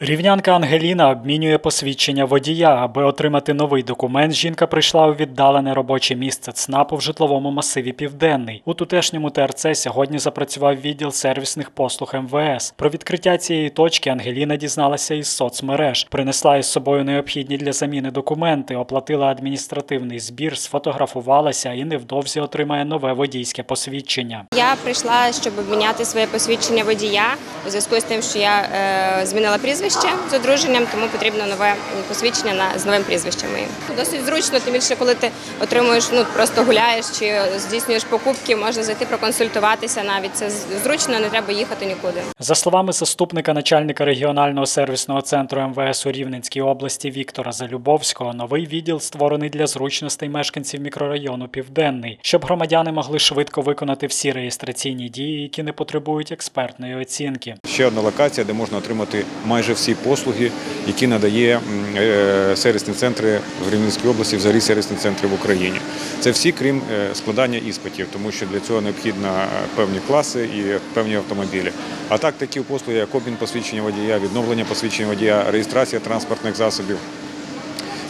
Рівнянка Ангеліна обмінює посвідчення водія. Аби отримати новий документ, жінка прийшла у віддалене робоче місце ЦНАПу в житловому масиві Південний. У тутешньому ТРЦ сьогодні запрацював відділ сервісних послуг МВС. Про відкриття цієї точки Ангеліна дізналася із соцмереж, принесла із собою необхідні для заміни документи, оплатила адміністративний збір, сфотографувалася і невдовзі отримає нове водійське посвідчення. Я прийшла, щоб обміняти своє посвідчення водія у зв'язку з тим, що я е, змінила прізвище з одруженням, тому потрібно нове посвідчення на з новим прізвищем моїм. Досить зручно, тим більше, коли ти отримуєш, ну просто гуляєш чи здійснюєш покупки, можна зайти проконсультуватися. Навіть це зручно, не треба їхати нікуди. За словами заступника начальника регіонального сервісного центру МВС у Рівненській області Віктора Залюбовського, новий відділ створений для зручностей мешканців мікрорайону Південний, щоб громадяни могли швидко виконати всі реєстраційні дії, які не потребують експертної оцінки. Ще одна локація, де можна отримати майже всі послуги, які надає е, сервісні центри в Рівненській області, взагалі сервісні центри в Україні. Це всі, крім е, складання іспитів, тому що для цього необхідно е, певні класи і певні автомобілі. А так такі послуги, як обмін посвідчення водія, відновлення посвідчення водія, реєстрація транспортних засобів.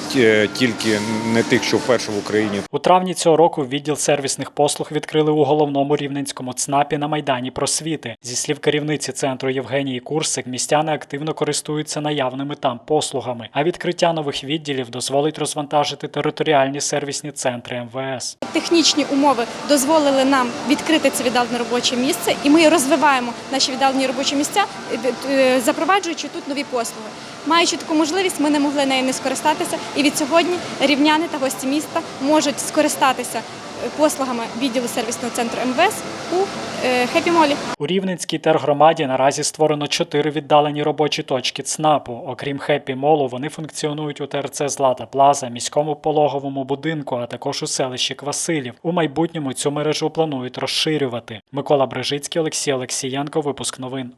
Ті- Тільки не тих, що вперше в Україні, У травні цього року відділ сервісних послуг відкрили у головному рівненському ЦНАПі на майдані просвіти. Зі слів керівниці центру Євгенії Курсик, містяни активно користуються наявними там послугами. А відкриття нових відділів дозволить розвантажити територіальні сервісні центри МВС. Технічні умови дозволили нам відкрити це віддалене робоче місце, і ми розвиваємо наші віддалені робочі місця, е, е, запроваджуючи тут нові послуги. Маючи таку можливість, ми не могли нею не скористатися. І від сьогодні рівняни та гості міста можуть скористатися е, послугами відділу сервісного центру МВС у е, Хеппі Молі. У Рівненській тергромаді наразі створено чотири віддалені робочі точки ЦНАПу. Окрім Хеппі Молу, вони функціонують у ТРЦ Злата Плаза, міському пологовому будинку, а також у селищі Квасилів. У майбутньому цю мережу планують розширювати. Микола Брежицький, Олексій Олексієнко. Випуск новин.